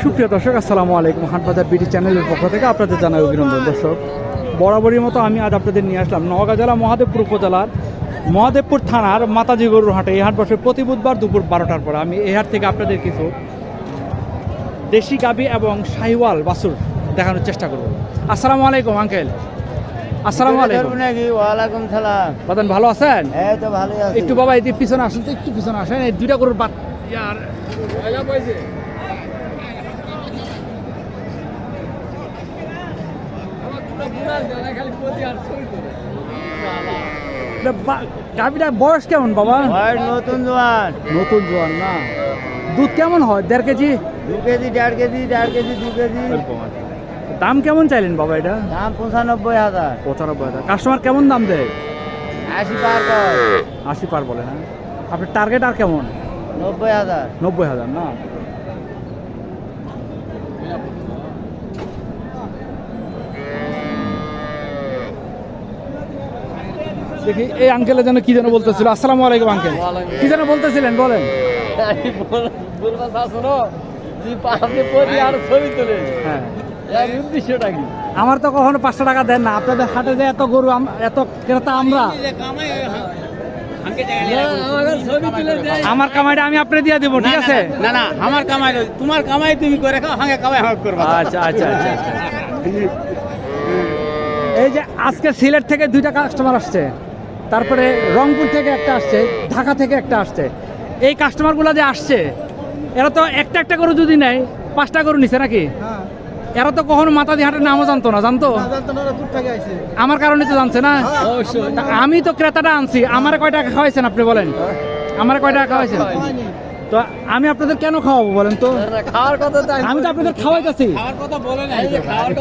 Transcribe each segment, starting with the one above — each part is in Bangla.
সুপ্রিয় দর্শক আসসালামু আলাইকুম হাটবাজার বিটি চ্যানেলের পক্ষ থেকে আপনাদের জানাই অভিনন্দন। দর্শক বরাবরই মতো আমি আজ আপনাদের নিয়ে আসলাম নওগাঁ জেলা মহাদেবপুর উপজেলার মহাদেবপুর থানার মাতাজি গরুর হাটে। এই হাট বসে প্রতি বুধবার দুপুর বারোটার পর আমি এই হাট থেকে আপনাদের কিছু দেশি গাবি এবং শাহিওয়াল বাসুর দেখানোর চেষ্টা করব। আসসালামু আলাইকুম আঙ্কেল। আসসালামু আলাইকুম। নাকি ওয়ালাইকুম সালাম। বাদান ভালো আছেন? এই তো ভালোই আছি। একটু বাবা এদিকে পিছনে আসুন তো একটু পিছনে আসেন। এই দুইটা গরুর এটা বা- গাভীটার বয়স কেমন বাবা? নতুন জোয়ান। নতুন জোয়ান না? দুধ কেমন হয়? দেড় কেজি? দু কেজি দেড় কেজি দেড় কেজি দু কেজি। দাম কেমন চাইলেন বাবা এটা? দাম পঁচানব্বই হাজার। পঁচানব্বই হাজার। কাস্টমার কেমন দাম দেয়? আশি পার আশি পার বলে হ্যাঁ। আপনার টার্গেট আর কেমন? নব্বই হাজার। নব্বই হাজার না? দেখি এই আঙ্কেলের যেন কি যেন বলতেছিল? আসসালামু আলাইকুম আঙ্কেল। কি যেন বলতেছিলেন বলেন। হ্যাঁ। আমার তো কখনো পাঁচশো টাকা দেন না। আপনাদের হাটে যে এত গরু এত ক্রেতা আমরা। আমার কামাইটা আমি আপনি দিয়ে দেবো ঠিক আছে? না না আমার কামাই তোমার কামাই তুমি করে খাও হাঙ্গে কামাই হাঙ্গ করবা। আচ্ছা আচ্ছা আচ্ছা আচ্ছা। এই যে আজকে সিলেট থেকে দুইটা কাস্টমার আসছে তারপরে রংপুর থেকে একটা আসছে ঢাকা থেকে একটা আসছে। এই কাস্টমারগুলো যে আসছে এরা তো একটা একটা করে যদি নেয় পাঁচটা করে নিছে নাকি? এরা তো কখনো মাথা দিয়ে হাটের নামও জানতো না জানতো? আমার কারণে তো জানছে না? তা আমি তো ক্রেতাটা আনছি আমার কয় টাকা খাওয়াইছেন আপনি বলেন? আমার কয় টাকা খাওয়াইছেন? তো আমি আপনাদের কেন খাওয়াবো বলেন তো? খাওয়ার কথা আমি তো আপনাদের খাওয়াইতেছি। খাওয়ার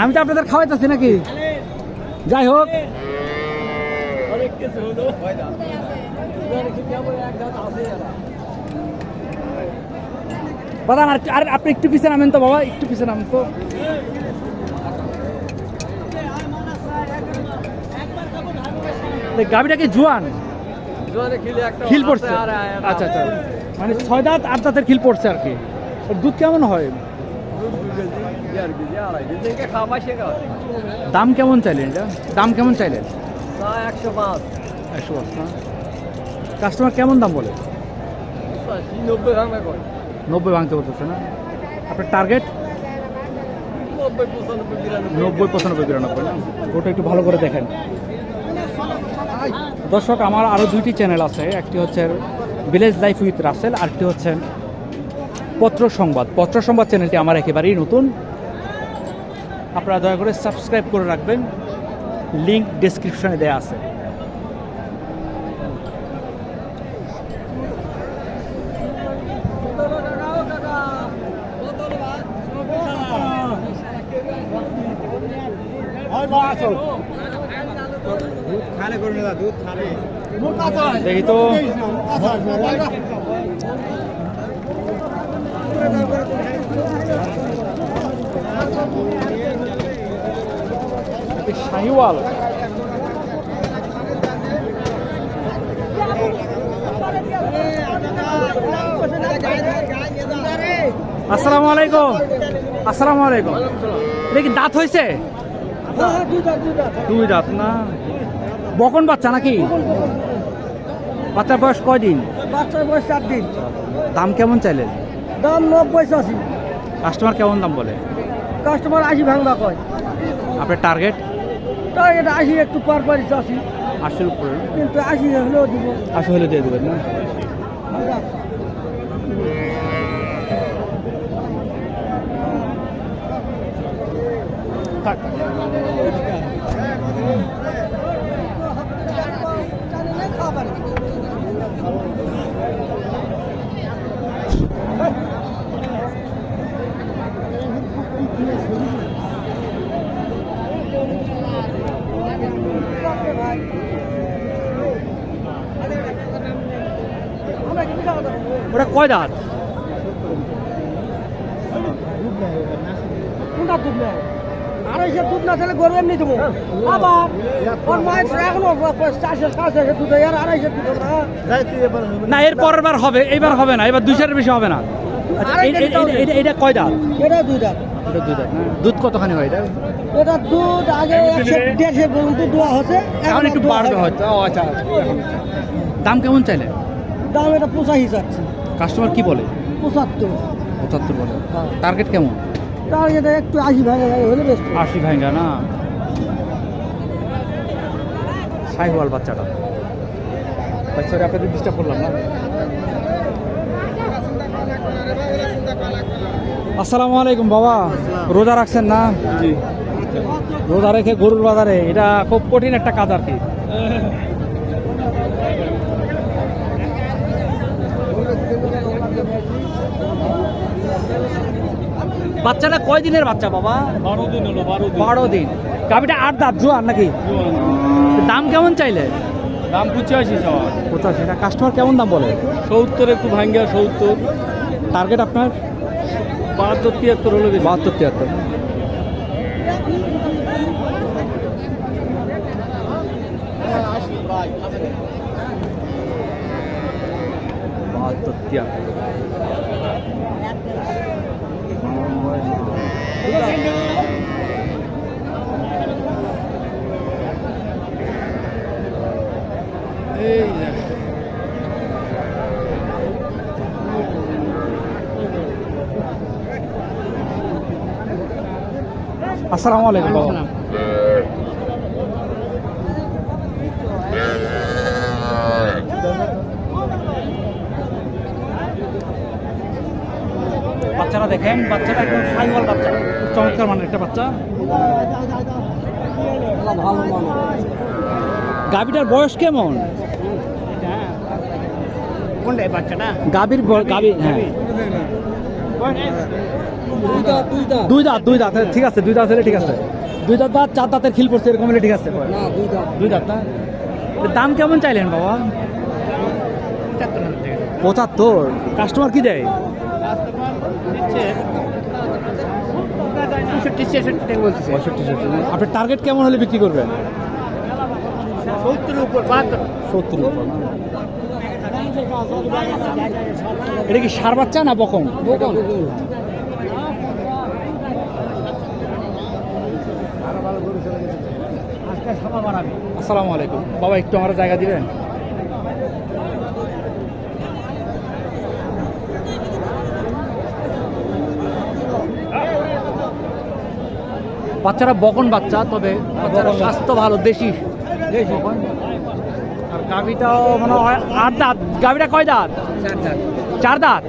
আমি তো আপনাদের খাওয়াইতেছি নাকি? যাই হোক। অনেক কিছু বাদান আর আর আপনি একটু পিছনে নামেন তো বাবা একটু পিছনে নামেন তো। এই গাবিটা কি জুয়ান? খিল পড়ছে। আচ্ছা আচ্ছা। মানে ছয় দাঁত আট দাঁতের খিল পড়ছে আর কি। দুধ কেমন হয়? দাম কেমন চাইলেন এটা? দাম কেমন চাইলেন? একশো পাঁচ একশো পাঁচ কাস্টমার কেমন দাম বলে? নব্বই নব্বই ভাঙতে বলতেছে না। আপনার টার্গেট নব্বই পঁচানব্বই, বিরানব্বই নব্বই না? ওটা একটু ভালো করে দেখেন। দর্শক, আমার আরও দুইটি চ্যানেল আছে। একটি হচ্ছে ভিলেজ লাইফ উইথ রাসেল আরেকটি হচ্ছে পত্র সংবাদ। পত্র সংবাদ চ্যানেলটি আমার একেবারেই নতুন। আপনারা দয়া করে সাবস্ক্রাইব করে রাখবেন। লিংক ডেসক্রিপশনে দেওয়া আছে খালে করে না দুধ খালে দেখি তো। শাহিওয়াল। আসসালামু আলাইকুম। আসসালামু আলাইকুম। এটা কি দাঁত হয়েছে? দুই দাঁত না। বকন বাচ্চা নাকি? বাচ্চার বয়স কয়দিন? বাচ্চার বয়স চার দিন। দাম কেমন চাইলেন? দাম নব্বই চাষি। কাস্টমার কেমন দাম বলে? কাস্টমার আশি ভাঙবা কয়। আপনার টার্গেট? টার্গেট আশি একটু পার পারি চাষি। আশির উপরে। কিন্তু আশি হলেও দিব। আশি হলে দিয়ে দেবেন না? থাক। ওটা কয় দাঁত? কোনটা দুধ নেয়? আড়াইশো দুধ না খেলে গরু এমনি দেবো। আবার ওর মায়ের এখনও চারশো দুধ আর আড়াইশো দুধ না। না এর পরের বার হবে এইবার হবে না এবার দুইশোর বেশি হবে না। আচ্ছা এটা- এটা কয় দাঁত? এটা দুই দাঁত। না দুধ কতখানি হয় এটা? এটা দুধ আগে একশো দেড়শো পর্যন্ত দোয়া হচ্ছে এখন একটু দোয়া বাড়বে হয়। হয়তো আচ্ছা দাম কেমন চাইলে দাম এটা পঁচাশি চাচ্ছে। কাস্টমার কি বলে? পঁচাত্তর। পঁচাত্তর বলে। হ্যাঁ। টার্গেট কেমন? তার এটা একটু আশি ভাঙে ভাঙে হলে বেশ। আশি ভাঙ্গা না? সাইওয়াল বাচ্চাটা। ভাই সরি আপনাদের ডিস্টার্ব করলাম না? আসসালামু আলাইকুম বাবা। রোজা রাখছেন না? জি। রোজা রেখে গরুর বাজারে এটা খুব কঠিন একটা কাজ আর কি। বাচ্চাটা কয় দিনের বাচ্চা বাবা? বারো দিন হলো বারো বারো দিন। গাভিটা আট দাঁত জোয়ার নাকি? দাম কেমন চাইলে? দাম পঁচাশি সবার পঁচাশি। না কাস্টমার কেমন দাম বলে? সত্তর একটু ভাঙ্গিয়া সত্তর। টার্গেট আপনার? বাহাত্তর তিয়াত্তর হলো বাহাত্তর তিয়াত্তর। বাহাত্তর তিয়াত্তর। আসসালামু আলাইকুম। বাচ্চারা দেখেন বাচ্চাটা একদম সাইওয়াল বাচ্চা। চমৎকার মানের একটা বাচ্চা। গাবিটার বয়স কেমন? কোনটাই বাচ্চাটা? হ্যাঁ। দুই দাঁত দুই দাঁত হ্যাঁ, ঠিক আছে দুই দাঁত হলে ঠিক আছে। দুই দাঁত দাঁত চার দাঁতের খিল পড়ছে এরকম হলে ঠিক আছে। দুই দাঁত। না? দাম কেমন চাইলেন বাবা? পঁচাত্তর। কাস্টমার কি দেয়? পঁয়ষট্টি ছেষট্টি বলছে। পঁয়ষট্টি আপনার টার্গেট কেমন হলে বিক্রি করবেন? সত্তর উপর। এটা কি সার বাচ্চা না বকন? বকন। আসসালামু আলাইকুম। বাবা একটু আমার জায়গা দিবেন? বাচ্চারা বকন বাচ্চা তবে বাচ্চারা স্বাস্থ্য ভালো দেশি। দেশি আর গাভিটাও মনে হয় আট দাঁত। গাভিটা কয় দাঁত? চার দাঁত।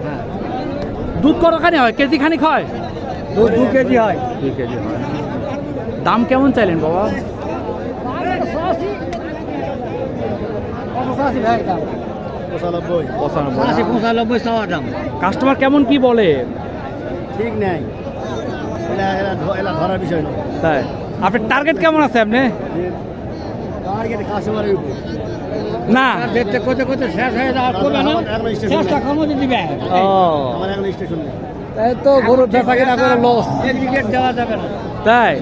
দুধ কতখানি হয়? কেজি খানিক হয়? দুধ দু কেজি হয়। দুই কেজি হয়। দাম কেমন চাইলেন বাবা? দাম। পঁচানব্বই। পঁচানব্বই দাম। কাস্টমার কেমন কি বলে? ঠিক নেই। ধরার বিষয় নয় তাই। আপনার টার্গেট কেমন আছে আপনি? টার্গেট কাস্টমারের উপর। না। দেখতে করতে করতে শেষ হয়ে যাওয়ার করবে না? শেষটা কমতে দিবে। ও। আমার এখন স্টেশন নেই। এই তো গরুর বেচা কিনা করে লস এগ্রিগেট দেওয়া যাবে না। তাই।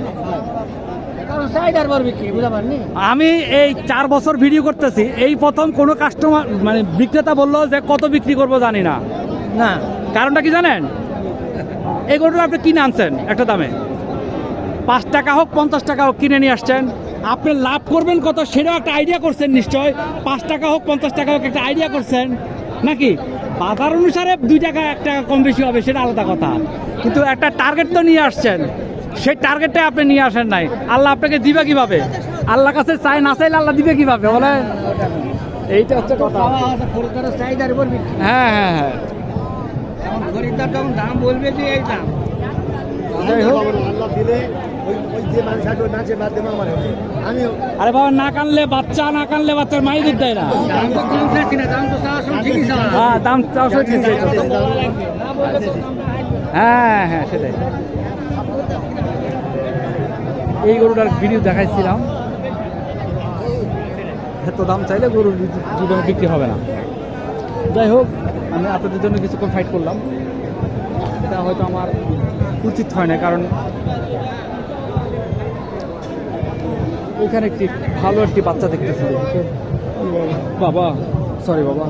আমি এই চার বছর ভিডিও করতেছি এই প্রথম কোনো কাস্টমার মানে বিক্রেতা বলল যে কত বিক্রি করব জানি না। না। কারণটা কি জানেন? এই গরুটা আপনি কিনে আনছেন একটা দামে? পাঁচ টাকা হোক, পঞ্চাশ টাকা হোক, কিনে নিয়ে আসছেন। আপনি লাভ করবেন কত সেটাও একটা আইডিয়া করছেন নিশ্চয়। পাঁচ টাকা হোক, পঞ্চাশ টাকা হোক, একটা আইডিয়া করছেন। নাকি? বাজার অনুসারে দুই টাকা, এক টাকা কম বেশি হবে, সেটা আলাদা কথা। কিন্তু একটা টার্গেট তো নিয়ে আসছেন। সেই টার্গেটটা আপনি নিয়ে আসেন নাই। আল্লাহ আপনাকে দিবে কীভাবে? আল্লাহ কাছে চাই না চাইলে আল্লাহ দিবে কীভাবে? বলে এইটা হচ্ছে কথা। হ্যাঁ হ্যাঁ হ্যাঁ। এখন খরিদ্দার যখন দাম বলবে যে এই দাম। আরে বাবা না কানলে বাচ্চা না কানলে বাচ্চার দেয় না। হ্যাঁ দাম চারশো হ্যাঁ হ্যাঁ সেটাই। এই গরুটার ভিডিও দেখাইছিলাম। এত দাম চাইলে গরুর জীবনে বিক্রি হবে না। যাই হোক, আমি আপনাদের জন্য কিছুক্ষণ ফাইট করলাম। এটা হয়তো আমার উচিত হয় না, কারণ ওইখানে একটি ভালো একটি বাচ্চা দেখতেছি। বাবা সরি বাবা।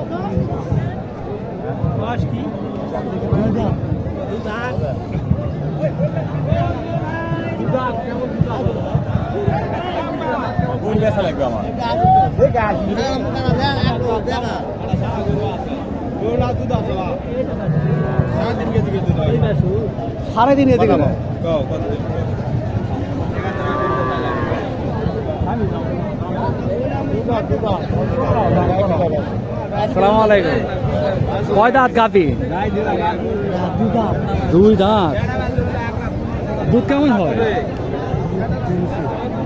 কোন বেচা লাগবে আমার? সাড়ে দিন এদিকে না। সালাম আলাইকুম। কয় দাঁত গাপি দুই দাঁত। দুধ কেমন হয়?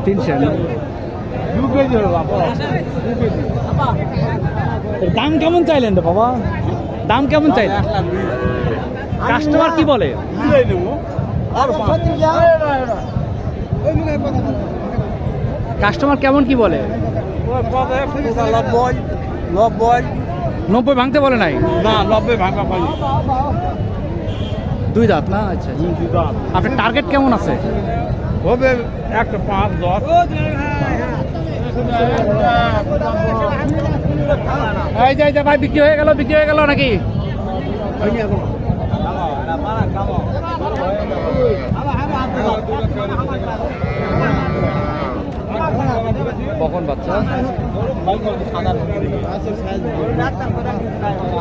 তিনশো। দাম কেমন চাইলেন রে বাবা? দাম কেমন চাইলেন? কাস্টমার কি বলে? কাস্টমার কেমন কি বলে? নব্বই নব্বই। নব্বই ভাঙতে বলে নাই? না নব্বই ভাঙা পাই। দুই দাঁত না? আচ্ছা আপনার টার্গেট কেমন আছে? হবে একশো পাঁচ দশ। এই যে যে ভাই বিক্রি হয়ে গেল বিক্রি হয়ে গেল নাকি? কখন বাচ্চা?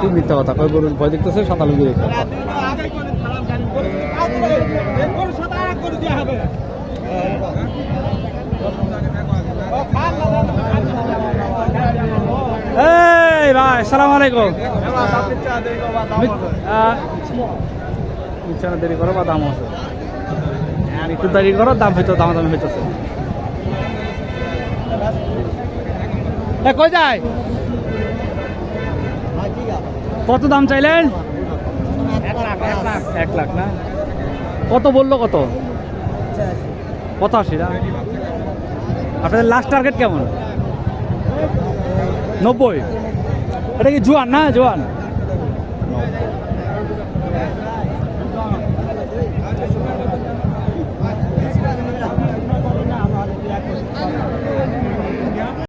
কি মিথ্যা কথা কই বলুন ভয় দেখতেছে লুঙ্গি রেখে এই ভাই সালাম আলাইকুম। বিছানা দেরি করো বা দাম আছে। একটু দেরি করো দাম হয়তো দাম দাম হইতেছে। কই যায়? কত দাম চাইলেন? এক লাখ না? কত বলল কত? পঁচাশি না? আপনাদের লাস্ট টার্গেট কেমন? নব্বই। এটা কি জোয়ান না জোয়ান?